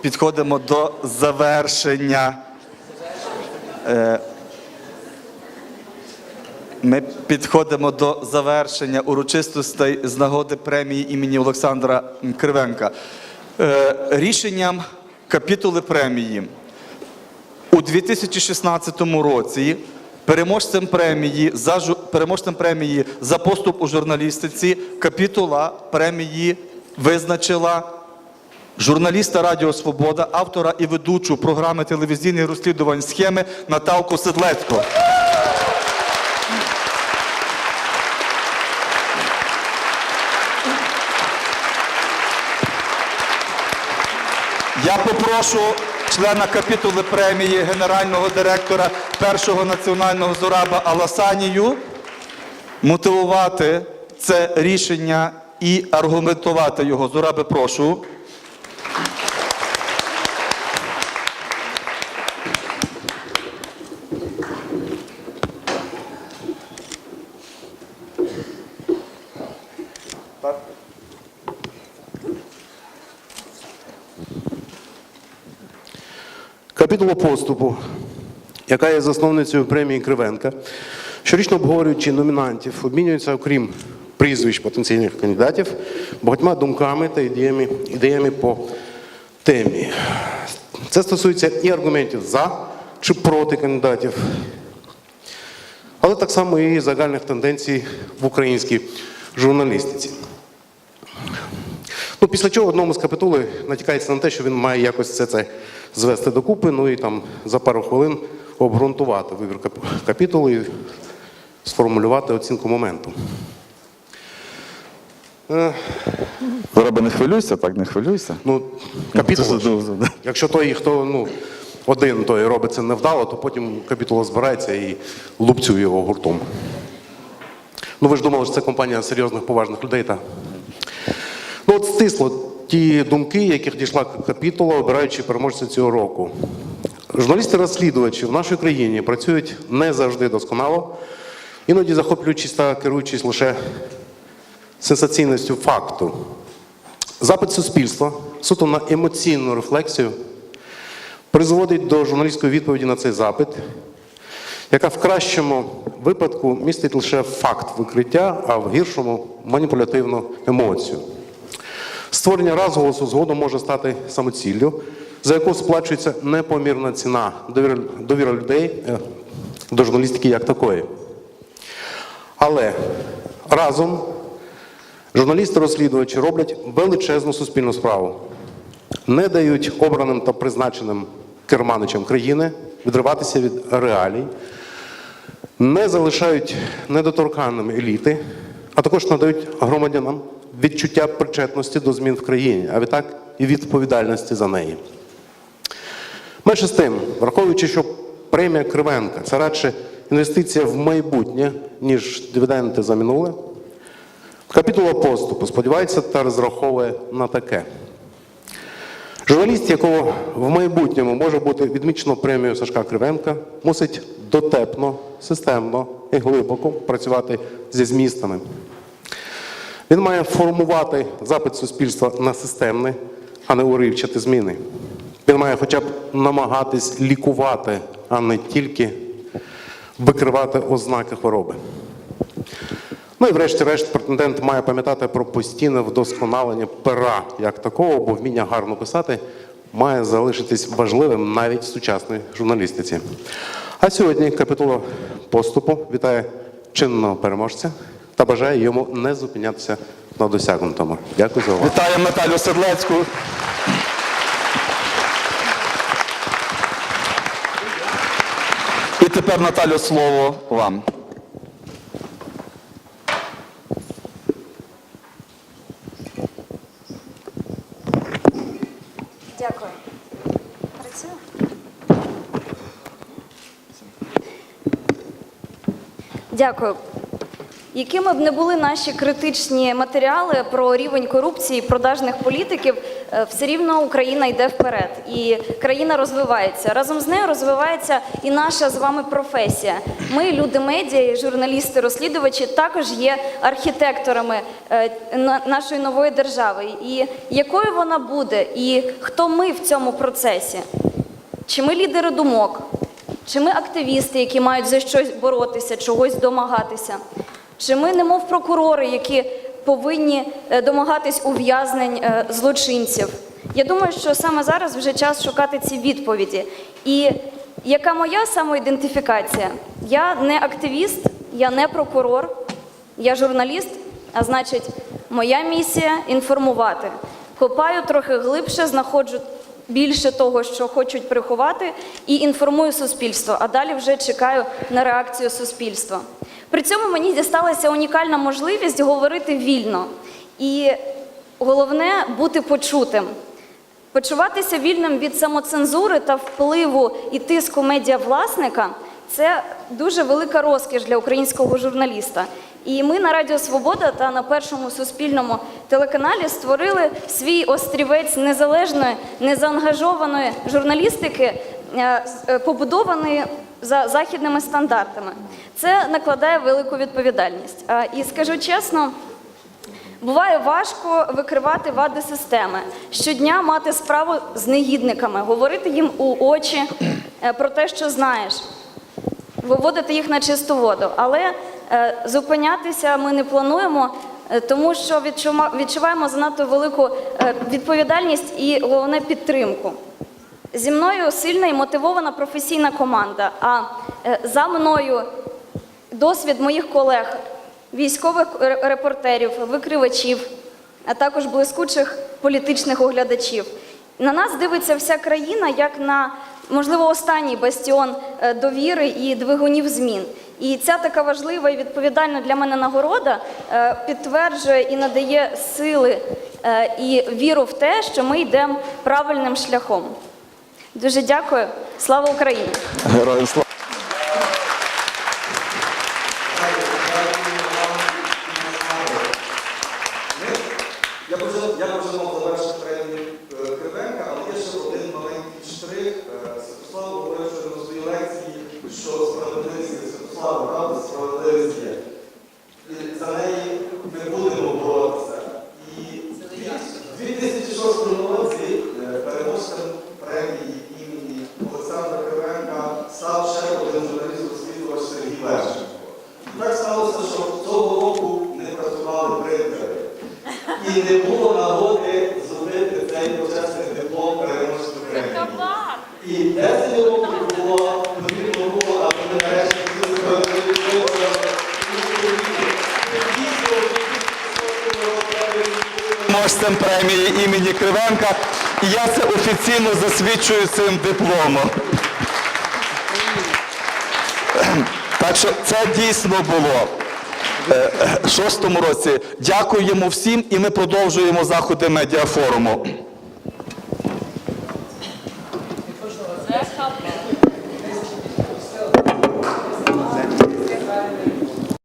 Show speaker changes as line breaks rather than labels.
підходимо до завершення. Е, Ми підходимо до завершення урочистостей з нагоди премії імені Олександра Кривенка. Е, Рішенням капітули премії у 2016 році переможцем премії за переможцем премії за поступ у журналістиці капітула премії визначила журналіста Радіо Свобода, автора і ведучу програми телевізійних розслідувань схеми Наталку Седлецьку. Я попрошу члена капітули премії генерального директора першого національного зораба Аласанію мотивувати це рішення і аргументувати його. Зораби, прошу.
Капітула поступу, яка є засновницею премії Кривенка, щорічно обговорюючи номінантів, обмінюються, окрім прізвищ потенційних кандидатів, багатьма думками та ідеями, ідеями по темі. Це стосується і аргументів за чи проти кандидатів, але так само і загальних тенденцій в українській журналістиці. Ну, після чого одному з капітули натякається на те, що він має якось все це звести докупи, ну і там за пару хвилин обґрунтувати вибір капітулу і сформулювати оцінку моменту. Е,
Зораби, не хвилюйся, так не хвилюйся.
Ну,
дуже.
Якщо той, хто ну, один той робить це невдало, то потім капітула збирається і лупцює його гуртом. Ну, ви ж думали, що це компанія серйозних поважних людей, та? Ну, от стисло ті думки, яких дійшла капітула, обираючи переможця цього року. Журналісти-розслідувачі в нашій країні працюють не завжди досконало, іноді захоплюючись та керуючись лише сенсаційністю факту. Запит суспільства суто на емоційну рефлексію призводить до журналістської відповіді на цей запит, яка в кращому випадку містить лише факт викриття, а в гіршому маніпулятивну емоцію. Створення розголосу згодом може стати самоціллю, за яку сплачується непомірна ціна довіра, людей е, до журналістики як такої. Але разом журналісти-розслідувачі роблять величезну суспільну справу, не дають обраним та призначеним керманичам країни відриватися від реалій, не залишають недоторканними еліти, а також надають громадянам відчуття причетності до змін в країні, а відтак і відповідальності за неї. Менше з тим, враховуючи, що премія Кривенка це радше інвестиція в майбутнє, ніж дивіденди за минуле, капітула поступу сподівається та розраховує на таке. Журналіст, якого в майбутньому може бути відмічено премією Сашка Кривенка, мусить дотепно, системно і глибоко працювати зі змістами. Він має формувати запит суспільства на системні, а не уривчаті зміни. Він має хоча б намагатись лікувати, а не тільки викривати ознаки хвороби. Ну і врешті-решт претендент має пам'ятати про постійне вдосконалення пера як такого, бо вміння гарно писати має залишитись важливим навіть в сучасній журналістиці. А сьогодні капітула поступу вітає чинного переможця та бажає йому не зупинятися на досягнутому. Дякую за увагу.
Вітаємо Наталю Седлецьку. І тепер, Наталю, слово вам.
Дякую. Працює? Дякую. Якими б не були наші критичні матеріали про рівень корупції продажних політиків, е, все рівно Україна йде вперед і країна розвивається. Разом з нею розвивається і наша з вами професія. Ми, люди медіа, журналісти, розслідувачі, також є архітекторами е, нашої нової держави. І якою вона буде, і хто ми в цьому процесі? Чи ми лідери думок? Чи ми активісти, які мають за щось боротися, чогось домагатися? Чи ми немов прокурори, які повинні е, домагатись ув'язнень е, злочинців? Я думаю, що саме зараз вже час шукати ці відповіді. І яка моя самоідентифікація? Я не активіст, я не прокурор, я журналіст, а значить, моя місія інформувати. Копаю трохи глибше, знаходжу більше того, що хочуть приховати, і інформую суспільство. А далі вже чекаю на реакцію суспільства. При цьому мені дісталася унікальна можливість говорити вільно. І головне бути почутим. Почуватися вільним від самоцензури та впливу і тиску медіавласника це дуже велика розкіш для українського журналіста. І ми на Радіо Свобода та на першому суспільному телеканалі створили свій острівець незалежної, незаангажованої журналістики, е, е, побудований за західними стандартами. Це накладає велику відповідальність. І скажу чесно. Буває важко викривати вади системи, щодня мати справу з негідниками, говорити їм у очі е, про те, що знаєш, виводити їх на чисту воду. Але е, зупинятися ми не плануємо, е, тому що відчуваємо занадто велику відповідальність і головне підтримку. Зі мною сильна і мотивована професійна команда. А е, за мною досвід моїх колег, військових репортерів, викривачів, а також блискучих політичних оглядачів. На нас дивиться вся країна як на, можливо, останній бастіон е, довіри і двигунів змін. І ця така важлива і відповідальна для мене нагорода е, підтверджує і надає сили і віру в те, що ми йдемо правильним шляхом. Дуже дякую. Слава Україні!
Героям слава.
Я б вже, я б вже мав завершити премію е, Кривенка, але є ще один маленький штрих. Е, Святослав говорив що на своїй лекції, що справедливість є Святослава, правда, справедливість є. І за неї ми будемо боротися. І в 2006 році е, переможцем премії імені Олександра Кривенка став ще один І так сталося, що цього року не працювали принтери. І не було нагоди зробити цей почесний диплом переможцю премії. І 10 років було потрібно було, аби ми нарешті
переможцем премії імені Кривенка. І я це офіційно засвідчую цим дипломом. Так що це дійсно було е, шостому році. Дякуємо всім, і ми продовжуємо заходи медіафоруму.